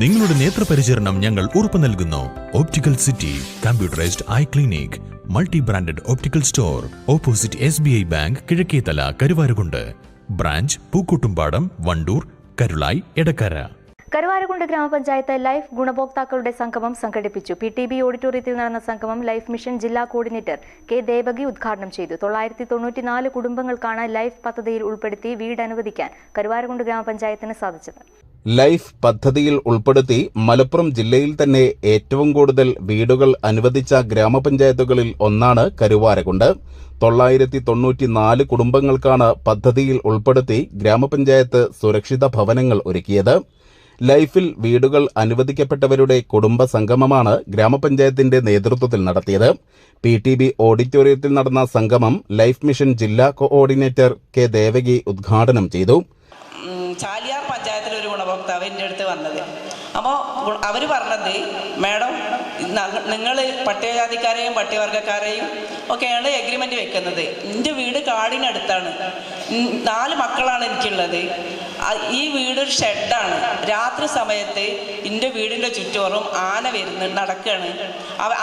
നിങ്ങളുടെ നേത്രപരിചരണം ഞങ്ങൾ ഉറപ്പു നൽകുന്നു. Optical city computerised eye clinic multi branded optical store opposite S B I bank Kizhakkethala Karuvarakundu branch Pookkottumpadam Wandoor Karulai Edakkara Karuvarakundu ഗ്രാമപഞ്ചായത്ത് life ഗുണഭോക്താക്കളുടെ സംഗമം സംഘടിപ്പിച്ചു. പി ടി ബി ഓഡിറ്റോറിയത്തിൽ നടന്ന സംഗമം ലൈഫ് മിഷൻ ജില്ലാ കോർഡിനേറ്റർ കെ ദേവകി ഉദ്ഘാടനം ചെയ്തു. തൊള്ളായിരത്തി തൊണ്ണൂറ്റിനാല് കുടുംബങ്ങൾക്കാണ് ലൈഫ് പദ്ധതിയിൽ ഉൾപ്പെടുത്തി വീട് അനുവദിക്കാൻ കരുവാരകുണ്ട് ഗ്രാമപഞ്ചായത്തിന് സാധിച്ചത്. ലൈഫ് പദ്ധതിയിൽ ഉൾപ്പെടുത്തി മലപ്പുറം ജില്ലയിൽ തന്നെ ഏറ്റവും കൂടുതൽ വീടുകൾ അനുവദിച്ച ഗ്രാമപഞ്ചായത്തുകളിൽ ഒന്നാണ് കരുവാരകുണ്ട്. തൊള്ളായിരത്തി തൊണ്ണൂറ്റിനാല് കുടുംബങ്ങൾക്കാണ് പദ്ധതിയിൽ ഉൾപ്പെടുത്തി ഗ്രാമപഞ്ചായത്ത് സുരക്ഷിത ഭവനങ്ങൾ ഒരുക്കിയത്. ലൈഫിൽ വീടുകൾ അനുവദിക്കപ്പെട്ടവരുടെ കുടുംബ സംഗമമാണ് ഗ്രാമപഞ്ചായത്തിന്റെ നേതൃത്വത്തിൽ നടത്തിയത്. പി ടി ബി ഓഡിറ്റോറിയത്തിൽ നടന്ന സംഗമം ലൈഫ് മിഷൻ ജില്ലാ കോഓർഡിനേറ്റർ കെ ദേവകി ഉദ്ഘാടനം ചെയ്തു. അപ്പോൾ അവർ പറഞ്ഞത് മാഡം നിങ്ങൾ പട്ടികജാതിക്കാരെയും പട്ടികവർഗക്കാരെയും ഒക്കെയാണ് എഗ്രിമെന്റ് വെക്കുന്നത്. എന്റെ വീട് കാടിനടുത്താണ്. നാല് മക്കളാണ് എനിക്കുള്ളത്. ഈ വീട് ഒരു ഷെഡാണ്. രാത്രി സമയത്ത് എന്റെ വീടിന്റെ ചുറ്റോറും ആന വരുന്നു നടക്കുകയാണ്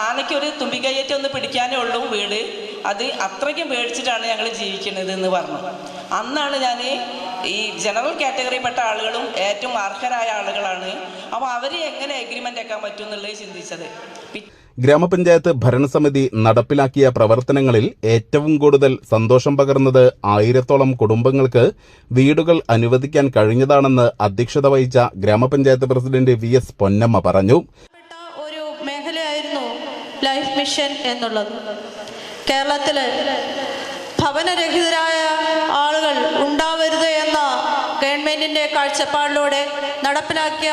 ആനയ്ക്ക് ഒരു തുമ്പിക്കയ്യേറ്റം ഒന്ന് പിടിക്കാനേ ഉള്ളൂ വീട്. അത് അത്രയ്ക്കും പേടിച്ചിട്ടാണ് ഞങ്ങൾ ജീവിക്കുന്നത് എന്ന് പറഞ്ഞു. അന്നാണ് ഞാൻ ഈ ജനറൽ കാറ്റഗറിയിൽപ്പെട്ട ആളുകളും ഏറ്റവും അർഹരായ ആളുകളാണ് അപ്പോൾ അവർ എങ്ങനെ എഗ്രിമെന്റ് ആക്കാൻ പറ്റും എന്നുള്ളത് ചിന്തിച്ചത്. ഗ്രാമപഞ്ചായത്ത് ഭരണസമിതി നടപ്പിലാക്കിയ പ്രവർത്തനങ്ങളിൽ ഏറ്റവും കൂടുതൽ സന്തോഷം പകർന്നത് ആയിരത്തോളം കുടുംബങ്ങൾക്ക് വീടുകൾ അനുവദിക്കാൻ കഴിഞ്ഞതാണെന്ന് അധ്യക്ഷത വഹിച്ച ഗ്രാമപഞ്ചായത്ത് പ്രസിഡന്റ് വി എസ് പൊന്നമ്മ പറഞ്ഞു. ഒരു മേഖലയായിരുന്നു ലൈഫ് മിഷൻ എന്നുള്ളത്. കേരളത്തിൽ ഭവനരഹിതരായ കാഴ്ചപ്പാടിലൂടെ നടപ്പിലാക്കിയ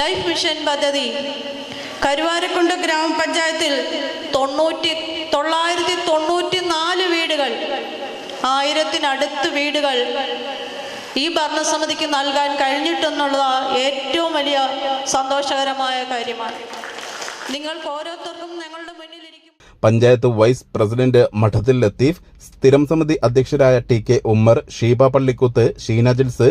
ലൈഫ് മിഷൻ പദ്ധതി കരുവാരക്കുണ്ട് ഗ്രാമപഞ്ചായത്തിൽ തൊണ്ണൂറ്റി തൊള്ളായിരത്തി തൊണ്ണൂറ്റി നാല് വീടുകൾ ആയിരത്തിനടുത്ത് വീടുകൾ ഈ ഭരണസമിതിക്ക് നൽകാൻ കഴിഞ്ഞിട്ടെന്നുള്ളത് ഏറ്റവും വലിയ സന്തോഷകരമായ കാര്യമാണ്. നിങ്ങൾക്ക് ഓരോരുത്തർക്കും ഞങ്ങളുടെ മുന്നിലിരിക്കും പഞ്ചായത്ത് വൈസ് പ്രസിഡന്റ് മഠത്തിൽ ലത്തീഫ് സ്ഥിരം സമിതി അധ്യക്ഷരായ T K Ummer Sheeba Pallikkuth Sheena Jils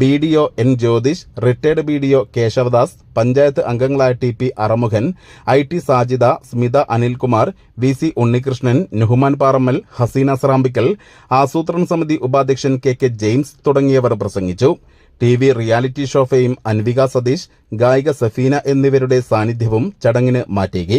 B D O N Jyothish retired B D O Keshavadas panchayat അംഗങ്ങളായ T P Arumughan I T Sajida Smitha Anilkumar V C Unnikrishnan Nuhman Parammal Haseena Srambikkal ആസൂത്രണ സമിതി ഉപാധ്യക്ഷൻ K K James തുടങ്ങിയവർ പ്രസംഗിച്ചു. T V reality show fame Anvika Satheesh ഗായിക സഫീന എന്നിവരുടെ സാന്നിധ്യവും ചടങ്ങിന് മാറ്റേകി